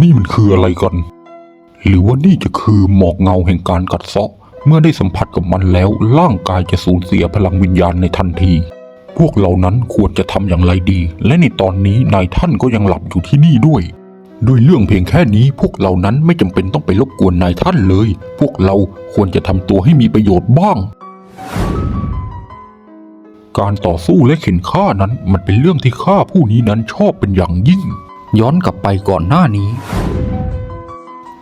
นี่มันคืออะไรกัน หรือว่านี่จะคือหมอกเงาแห่งการกัดเซาะ เมื่อได้สัมผัสกับมันแล้ว ร่างกายจะสูญเสียพลังวิญญาณในทันที พวกเรานั้นควรจะทำอย่างไรดี และในตอนนี้นายท่านก็ยังหลับอยู่ที่นี่ด้วยด้วยเรื่องเพียงแค่นี้พวกเรานั้นไม่จำเป็นต้องไปรบกวนนายท่านเลย พวกเราควรจะทำตัวให้มีประโยชน์บ้าง การต่อสู้และเข็นฆ่านั้นมันเป็นเรื่องที่ข้าผู้นี้นั้นชอบเป็นอย่างยิ่ง ย้อนกลับไปก่อนหน้านี้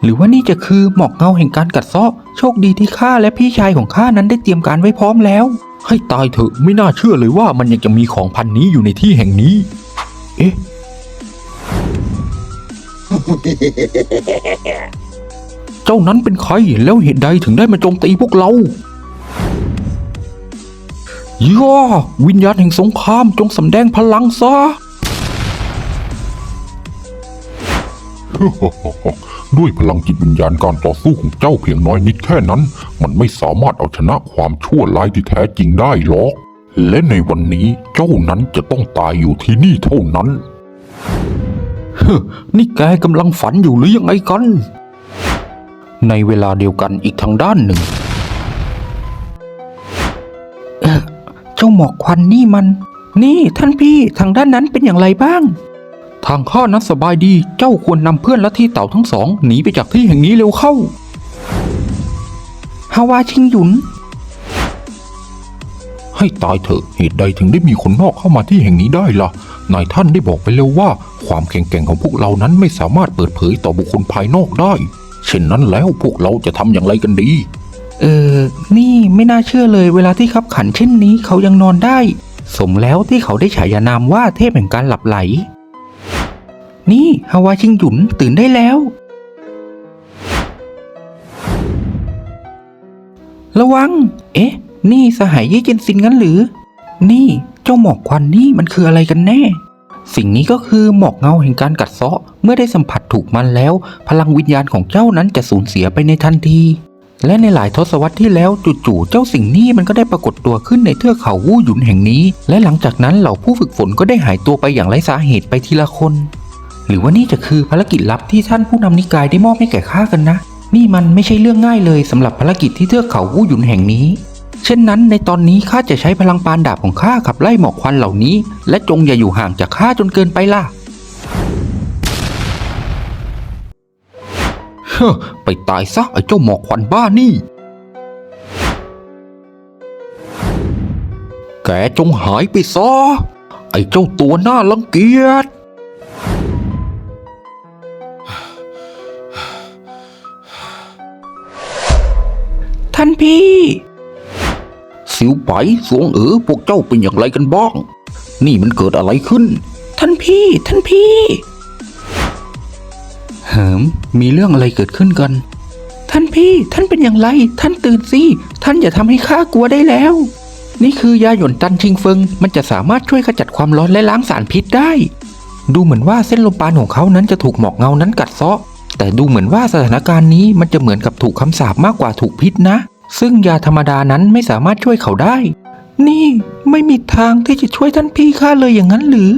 หรือว่านี่จะคือหมอกเงาแห่งการกัดเซาะโชคดีที่ข้าและพี่ชายของข้านั้นได้เตรียมการไว้พร้อมแล้ว ให้ตายเถอะไม่น่าเชื่อเลยว่ามันยังจะมีของพันนี้อยู่ในที่แห่งนี้ เอ๊ะเจ้านั้นเป็นใครแล้วเหตุใดถึงได้มาโจมตีพวกเราย่าวิญญาณแห่งสงครามจงสำแดงพลังซะ ด้วยพลังจิตวิญญาณการต่อสู้ของเจ้าเพียงน้อยนิดแค่นั้น มันไม่สามารถเอาชนะความชั่วร้ายที่แท้จริงได้หรอก และในวันนี้เจ้านั้นจะต้องตายอยู่ที่นี่เท่านั้นนี่แกกำลังฝันอยู่หรือยังไงกัน ในเวลาเดียวกันอีกทางด้านหนึ่ง เจ้าหมอกควันนี่มัน นี่ท่านพี่ทางด้านนั้นเป็นอย่างไรบ้าง ทางข้านั้นสบายดี เจ้าควรนำเพื่อนและที่เต่าทั้งสองหนีไปจากที่แห่งนี้เร็วเข้า ฮาวาชิงหยุน ให้ตายเถอะ เหตุใดถึงได้มีคนนอกเข้ามาที่แห่งนี้ได้ล่ะ นายท่านได้บอกไปแล้วว่า ความแข็งแกร่งของพวกเรานั้นไม่สามารถเปิดเผยต่อบุคคลภายนอกได้ เช่นนั้นแล้วพวกเราจะทำอย่างไรกันดี เออ นี่ไม่น่าเชื่อเลย เวลาที่ขับขันเช่นนี้เขายังนอนได้ สมแล้วที่เขาได้ฉายานามว่าเทพแห่งการหลับไหล นี่ฮาวาชิงหยุนตื่นได้แล้ว ระวัง เอ๊ะ นี่สหายยี่เจนซินงั้นหรือ นี่เจ้าหมอกควันนี่มันคืออะไรกันแน่ สิ่งนี้ก็คือหมอกเงาแห่งการกัดเซาะ เมื่อได้สัมผัสถูกมันแล้ว พลังวิญญาณของเจ้านั้นจะสูญเสียไปในทันทีและในหลายทศวรรษที่แล้วจู่ๆเจ้าสิ่งนี้มันก็ได้ปรากฏตัวขึ้นในเทือกเขาวู่หยุนแห่งนี้ และหลังจากนั้นเหล่าผู้ฝึกฝนก็ได้หายตัวไปอย่างไร้สาเหตุไปทีละคน หรือว่านี่จะคือภารกิจลับที่ท่านผู้นำนิกายได้มอบให้แก่ข้ากันนะ นี่มันไม่ใช่เรื่องง่ายเลยสำหรับภารกิจที่เทือกเขาวู่หยุนแห่งนี้ เช่นนั้นในตอนนี้ข้าจะใช้พลังปานดาบของข้าขับไล่หมอกควันเหล่านี้ และจงอย่าอยู่ห่างจากข้าจนเกินไปล่ะเฮ้อไปตายซะไอ้เจ้าหมอกควันบ้านี่ แกจงหายไปซะไอ้เจ้าตัวหน่ารังเกียจ ท่านพี่ สิวไปสวงเอ๋อพวกเจ้าเป็นอย่างไรกันบ้าง นี่มันเกิดอะไรขึ้น ท่านพี่ ท่านพี่ เหิมมีเรื่องอะไรเกิดขึ้นกัน ท่านพี่ ท่านเป็นอย่างไร ท่านตื่นสิ ท่านอย่าทำให้ข้ากลัวได้แล้ว นี่คือยาหยวนตันชิงเฟิง มันจะสามารถช่วยขจัดความร้อนและล้างสารพิษได้ ดูเหมือนว่าเส้นลมปานของเขานั้นจะถูกหมอกเงานั้นกัดเซาะ แต่ดูเหมือนว่าสถานการณ์นี้มันจะเหมือนกับถูกคำสาปมากกว่าถูกพิษนะ ซึ่งยาธรรมดานั้นไม่สามารถช่วยเขาได้ นี่ไม่มีทางที่จะช่วยท่านพี่ข้าเลยอย่างนั้นหรือ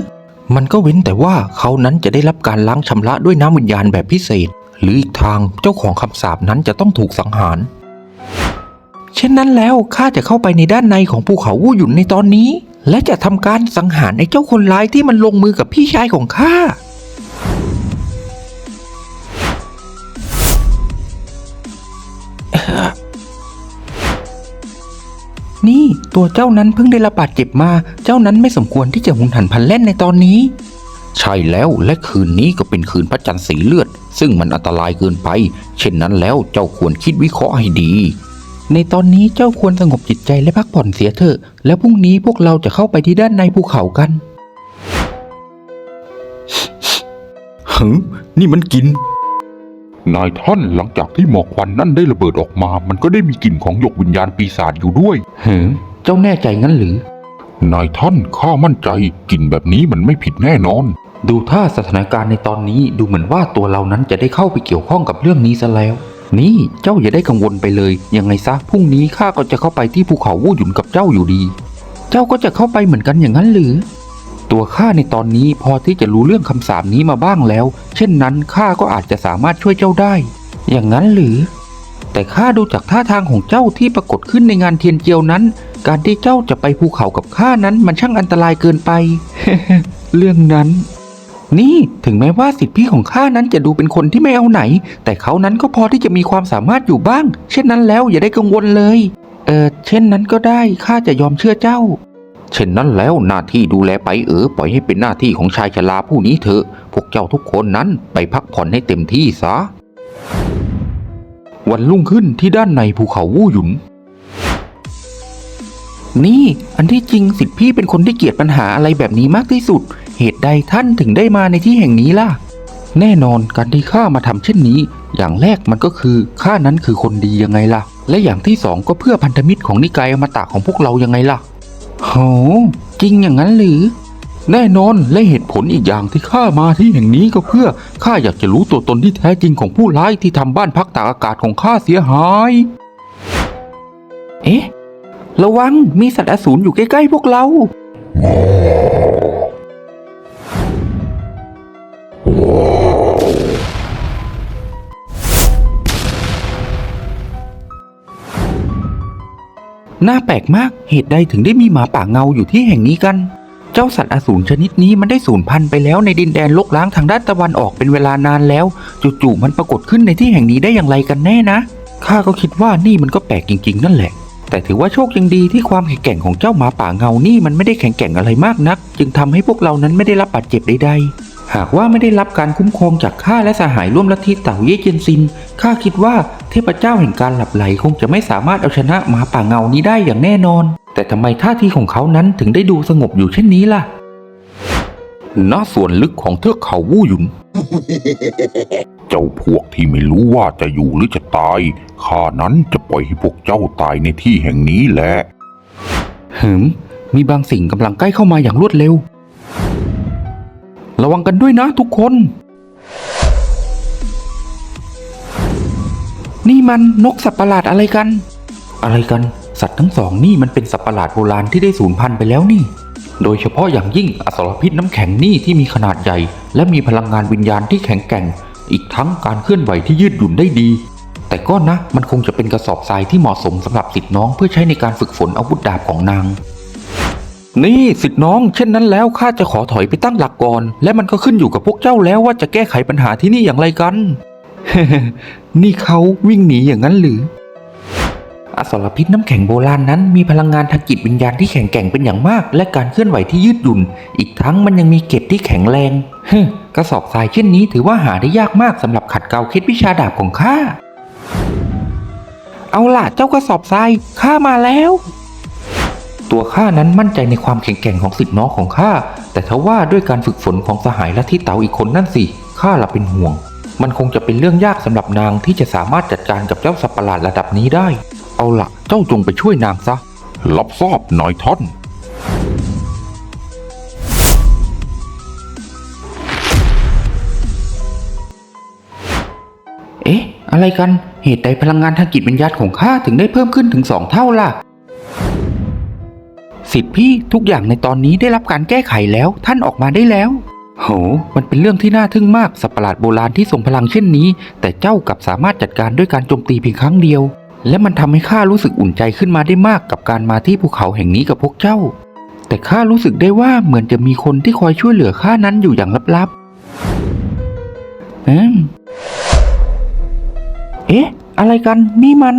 มันก็เว้นแต่ว่าเขานั้นจะได้รับการล้างชำระด้วยน้ำวิญญาณแบบพิเศษ หรืออีกทางเจ้าของคำสาปนั้นจะต้องถูกสังหาร เช่นนั้นแล้วข้าจะเข้าไปในด้านในของภูเขาวู่หยุนในตอนนี้ และจะทำการสังหารไอ้เจ้าคนร้ายที่มันลงมือกับพี่ชายของข้า นี่ตัวเจ้านั้นเพิ่งได้รับบาดเจ็บมา เจ้านั้นไม่สมควรที่จะหุนหันพันแล่นในตอนนี้ ใช่แล้วและคืนนี้ก็เป็นคืนพระจันทร์สีเลือด ซึ่งมันอันตรายเกินไป เช่นนั้นแล้วเจ้าควรคิดวิเคราะห์ให้ดี ในตอนนี้เจ้าควรสงบจิตใจและพักผ่อนเสียเถอะ แล้วพรุ่งนี้พวกเราจะเข้าไปที่ด้านในภูเขากันหึนี่มันกิน นายท่านหลังจากที่หมอกควันนั่นได้ระเบิดออกมา มันก็ได้มีกลิ่นของหยกวิญญาณปีศาจอยู่ด้วย เฮ้เจ้าแน่ใจงั้นหรือ นายท่านข้ามั่นใจกลิ่นแบบนี้มันไม่ผิดแน่นอน ดูท่าสถานการณ์ในตอนนี้ดูเหมือนว่าตัวเรานั้นจะได้เข้าไปเกี่ยวข้องกับเรื่องนี้ซะแล้ว นี่เจ้าอย่าได้กังวลไปเลย ยังไงซะพรุ่งนี้ข้าก็จะเข้าไปที่ภูเขาวู่หยุนกับเจ้าอยู่ดี เจ้าก็จะเข้าไปเหมือนกันอย่างนั้นหรือ ตัวข้าในตอนนี้พอที่จะรู้เรื่องคำสาปนี้มาบ้างแล้ว เช่นนั้นข้าก็อาจจะสามารถช่วยเจ้าได้ อย่างนั้นหรือ แต่ข้าดูจากท่าทางของเจ้าที่ปรากฏขึ้นในงานเทียนเจียวนั้น การที่เจ้าจะไปภูเขากับข้านั้นมันช่างอันตรายเกินไป เรื่องนั้น นี่ถึงแม้ว่าสิทธิพี่ของข้านั้นจะดูเป็นคนที่ไม่เอาไหน แต่เขานั้นก็พอที่จะมีความสามารถอยู่บ้าง เช่นนั้นแล้วอย่าได้กังวลเลย เออเช่นนั้นก็ได้ข้าจะยอมเชื่อเจ้า เช่นนั้นแล้วหน้าที่ดูแลไปเออปล่อยให้เป็นหน้าที่ของชายชราผู้นี้เถอะ พวกเจ้าทุกคนนั้นไปพักผ่อนให้เต็มที่ซะ วันรุ่งขึ้นที่ด้านในภูเขาวู่หยุน นี่อันที่จริงสิทธิพี่เป็นคนที่เกลียดปัญหาอะไรแบบนี้มากที่สุด เหตุใดท่านถึงได้มาในที่แห่งนี้ล่ะ แน่นอนการที่ข้ามาทำเช่นนี้ อย่างแรกมันก็คือข้านั้นคือคนดียังไงล่ะ และอย่างที่สองก็เพื่อพันธมิตรของนิกายอมตะของพวกเรายังไงล่ะ โหจริงอย่างนั้นหรือ แน่นอนและเหตุผลอีกอย่างที่ข้ามาที่แห่งนี้ก็เพื่อข้าอยากจะรู้ตัวตนที่แท้จริงของผู้ร้ายที่ทำบ้านพักตากอากาศของข้าเสียหาย เอ๊ะ ระวังมีสัตว์อสูรอยู่ใกล้ๆพวกเรา น่าแปลกมาก เหตุใดถึงได้มีหมาป่าเงาอยู่ที่แห่งนี้กัน เจ้าสัตว์อสูรชนิดนี้มันได้สูญพันธุ์ไปแล้วในดินแดนลกล้างทางด้านตะวันออกเป็นเวลานานแล้วจู่ๆมันปรากฏขึ้นในที่แห่งนี้ได้อย่างไรกันแน่นะ ข้าก็คิดว่านี่มันก็แปลกจริง ๆ นั่นแหละ แต่ถือว่าโชคยังดีที่ความแข็งแกร่งของเจ้าหมาป่าเงานี่มันไม่ได้แข็งแกร่งอะไรมากนัก จึงทำให้พวกเรานั้นไม่ได้รับบาดเจ็บใดๆ หากว่าไม่ได้รับการคุ้มครองจากข้าและสหายร่วมลัทธิเต่าเย่เจียนซินข้าคิดว่าเทพเจ้าแห่งการหลับไหลคงจะไม่สามารถเอาชนะหมาป่าเงานี้ได้อย่างแน่นอน แต่ทำไมท่าทีของเขานั้นถึงได้ดูสงบอยู่เช่นนี้ล่ะ ณ ส่วนลึกของเทือกเขาวู่หยุน เจ้าพวกที่ไม่รู้ว่าจะอยู่หรือจะตาย ข้านั้นจะปล่อยให้พวกเจ้าตายในที่แห่งนี้แหละหืม มีบางสิ่งกำลังใกล้เข้ามาอย่างรวดเร็ว ระวังกันด้วยนะทุกคน นี่มันนกสัตว์ประหลาดอะไรกัน อะไรกัน สัตว์ทั้งสองนี่มันเป็นสัตว์ประหลาดโบราณที่ได้สูญพันธุ์ไปแล้วนี่ โดยเฉพาะอย่างยิ่งอสรพิษน้ำแข็งนี่ที่มีขนาดใหญ่ และมีพลังงานวิญญาณที่แข็งแกร่ง อีกทั้งการเคลื่อนไหวที่ยืดหยุ่นได้ดี แต่ก็นะมันคงจะเป็นกระสอบทรายที่เหมาะสมสำหรับสิทธิน้องเพื่อใช้ในการฝึกฝนอาวุธดาบของนาง นี่สิทธิน้อง เช่นนั้นแล้วข้าจะขอถอยไปตั้งหลักก่อน และมันก็ขึ้นอยู่กับพวกเจ้าแล้วว่าจะแก้ไขปัญหาที่นี่อย่างไรกัน นี่เขาวิ่งหนีอย่างนั้นหรือ อสรพิษน้ำแข็งโบราณนั้น มีพลังงานทางจิตวิญญาณที่แข็งแกร่งเป็นอย่างมาก และการเคลื่อนไหวที่ยืดหยุ่น อีกทั้งมันยังมีเกล็ดที่แข็งแรงฮึกระสอบทรายเช่นนี้ถือว่าหาได้ยากมากสำหรับขัดเกลาเคล็ดวิชาดาบของข้าเอาล่ะเจ้ากระสอบทรายข้ามาแล้ว ตัวข้านั้นมั่นใจในความแข็งแกร่งของสิทธิน้องของข้า แต่ทว่าด้วยการฝึกฝนของสหายและที่เต๋าอีกคนนั่นสิ ข้าละเป็นห่วง มันคงจะเป็นเรื่องยากสำหรับนางที่จะสามารถจัดการกับเจ้าสัตว์ประหลาดระดับนี้ได้ เอาล่ะเจ้าจงไปช่วยนางซะรับทราบนายท่านเอ๊ะ อะไรกัน เหตุใดพลังงานทางจิตวิญญาณของข้าถึงได้เพิ่มขึ้นถึงสองเท่าล่ะ สิทธิพี่ทุกอย่างในตอนนี้ได้รับการแก้ไขแล้วท่านออกมาได้แล้ว โห มันเป็นเรื่องที่น่าทึ่งมากสัตว์ประหลาดโบราณที่ทรงพลังเช่นนี้ แต่เจ้ากลับสามารถจัดการด้วยการโจมตีเพียงครั้งเดียว และมันทำให้ข้ารู้สึกอุ่นใจขึ้นมาได้มากกับการมาที่ภูเขาแห่งนี้กับพวกเจ้า แต่ข้ารู้สึกได้ว่าเหมือนจะมีคนที่คอยช่วยเหลือข้านั้นอยู่อย่างลับๆอืมเอ๊ะอะไรกันนี่มัน